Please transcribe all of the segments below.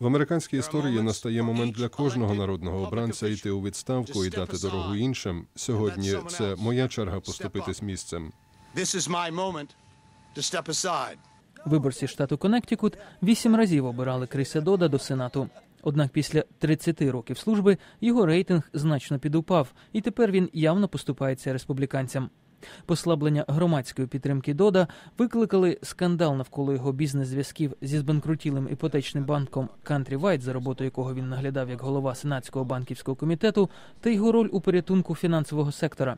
В американській історії настає момент для кожного народного обранця йти у відставку і дати дорогу іншим. Сьогодні це моя черга поступитись місцем. This is my moment to step aside. Виборці штату Коннектикут вісім разів обирали Криса Дода до Сенату. Однак після 30 років служби його рейтинг значно підупав, і тепер він явно поступається республіканцям. Послаблення громадської підтримки Дода викликали скандал навколо його бізнес-зв'язків зі збанкрутілим іпотечним банком Countrywide, за роботу якого він наглядав як голова сенатського банківського комітету, та його роль у порятунку фінансового сектора.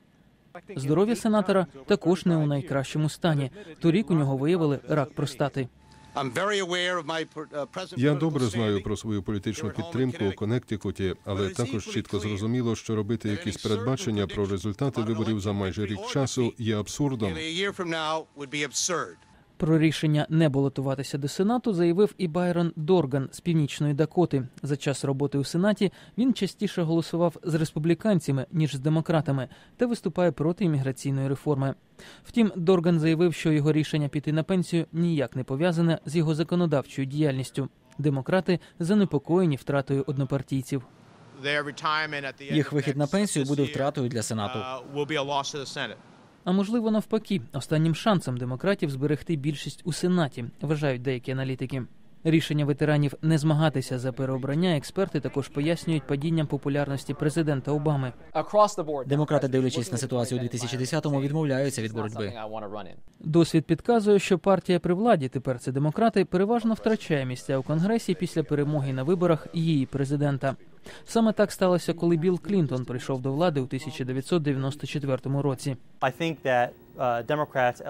Здоров'я сенатора також не у найкращому стані. Торік у нього виявили рак простати. Uh, Я добре знаю про свою політичну підтримку у Коннектикуті, але також чітко зрозуміло, що робити якісь передбачення про результати виборів за майже рік часу є абсурдом. Про рішення не балотуватися до Сенату заявив і Байрон Дорган з північної Дакоти. За час роботи у Сенаті він частіше голосував з республіканцями ніж з демократами та виступає проти імміграційної реформи. Втім, Дорган заявив, що його рішення піти на пенсію ніяк не пов'язане з його законодавчою діяльністю. Демократи занепокоєні втратою однопартійців. Їх вихід на пенсію буде втратою для Сенату. А можливо, навпаки, останнім шансом демократів зберегти більшість у сенаті, вважають деякі аналітики. Рішення ветеранів не змагатися за переобрання експерти також пояснюють падінням популярності президента Обами. Демократи, дивлячись на ситуацію у 2010-му, відмовляються від боротьби. Досвід підказує, що партія при владі, тепер це демократи, переважно втрачає місця у конгресі після перемоги на виборах її президента. Саме так сталося, коли Білл Клінтон прийшов до влади у 1994 році.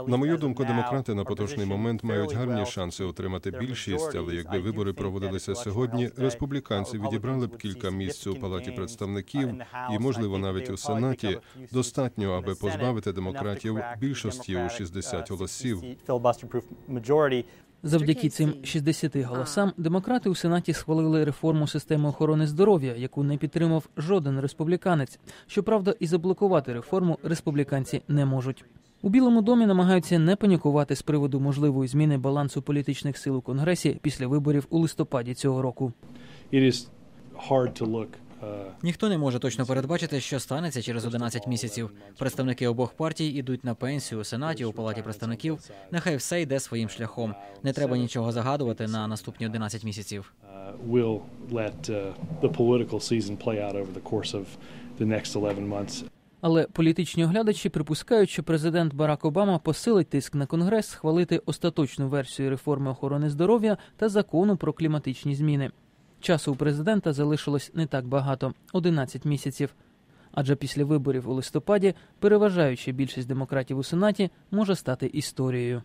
На мою думку, демократи на поточний момент мають гарні шанси отримати більшість, але якби вибори проводилися сьогодні, республіканці відібрали б кілька місць у палаті представників і, можливо, навіть у сенаті достатньо, аби позбавити демократів більшості у 60 голосів. Завдяки цим 60 голосам демократи у сенаті схвалили реформу системи охорони здоров'я, яку не підтримав жоден республіканець. Щоправда, і заблокувати реформу республіканці не можуть. У Білому домі намагаються не панікувати з приводу можливої зміни балансу політичних сил у конгресі після виборів у листопаді цього року. it is hard to look Ніхто не може точно передбачити, що станеться через 11 місяців. Представники обох партій ідуть на пенсію у сенаті у палаті представників. Нехай все йде своїм шляхом. Не треба нічого загадувати на наступні 11 місяців. uh, uh, the political season play out over the course of the next 11 months. Але політичні оглядачі припускають, що президент Барак Обама посилить тиск на конгрес схвалити остаточну версію реформи охорони здоров'я та закону про кліматичні зміни. Часу у президента залишилось не так багато 11 місяців. Адже після виборів у листопаді переважаюча більшість демократів у сенаті може стати історією.